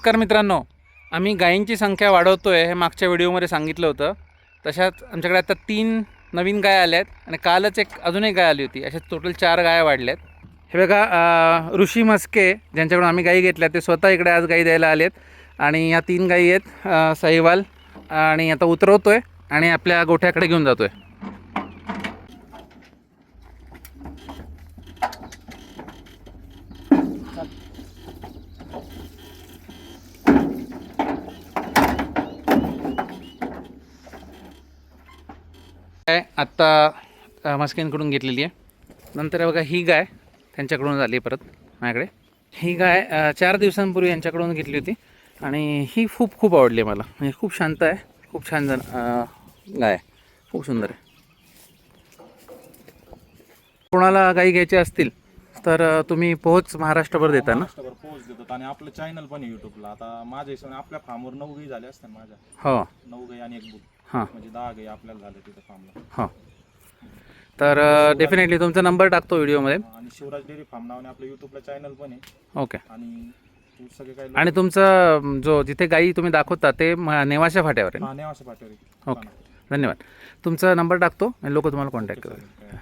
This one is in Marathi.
नमस्कार मित्रांनो आम्ही गायींची संख्या वाढवतो आहे हे मागच्या व्हिडिओमध्ये सांगितलं होतं. तशाच आमच्याकडे आता तीन नवीन गाय आल्या आहेत आणि कालच एक अजून एक गाय आली होती. अशा टोटल चार गाया आहेत हे बघा ऋषी मस्के ज्यांच्याकडून आम्ही गायी घेतल्या ते स्वतः इकडे आज गायी द्यायला आले आहेत आणि या तीन गायी आहेत साहिवाल आणि आता उतरवतो आहे आणि आपल्या गोठ्याकडे घेऊन जातो आहे गाय आत्ता मस्किनकडून घेतलेली आहे. नंतर बघा ही गाय त्यांच्याकडून झाली परत माझ्याकडे. ही गाय चार दिवसांपूर्वी यांच्याकडून घेतली होती आणि ही खूप खूप आवडली मला. म्हणजे खूप शांत आहे खूप छान जण गाय खूप सुंदर आहे. कोणाला गाई घ्यायची असतील तर तुम्ही पोहोच महाराष्ट्रभर देता ना? महाराष्ट्रभर पोहोच देतात आणि आपलं चॅनल पण आहे युट्यूबला आता माझ्या हिशोबाने आपल्या फार्मवर नऊ गाई झाल्या असत्या माझ्या. हो. नऊ गाई आणि एक बुक हां. म्हणजे दहा गाई आपल्याला झाल्या तिथं फार्मला हो. तर डेफिनेटली तुमचा नंबर टाकतो व्हिडिओमध्ये. आणि शिवराज डेअरी फार्म नावाने आपलं युट्यूबला चॅनल पण आहे. ओके. आणि तू सगळे काही आणि तुमचं जो जिथे गाई तुम्ही दाखवता ते म- नेवाशा फाट्यावर आहे ना? हा नेवाशा पाठवरी ओके. धन्यवाद. तुमचा नंबर टाकतो आणि लोक तुम्हाला कॉन्टॅक्ट करतील.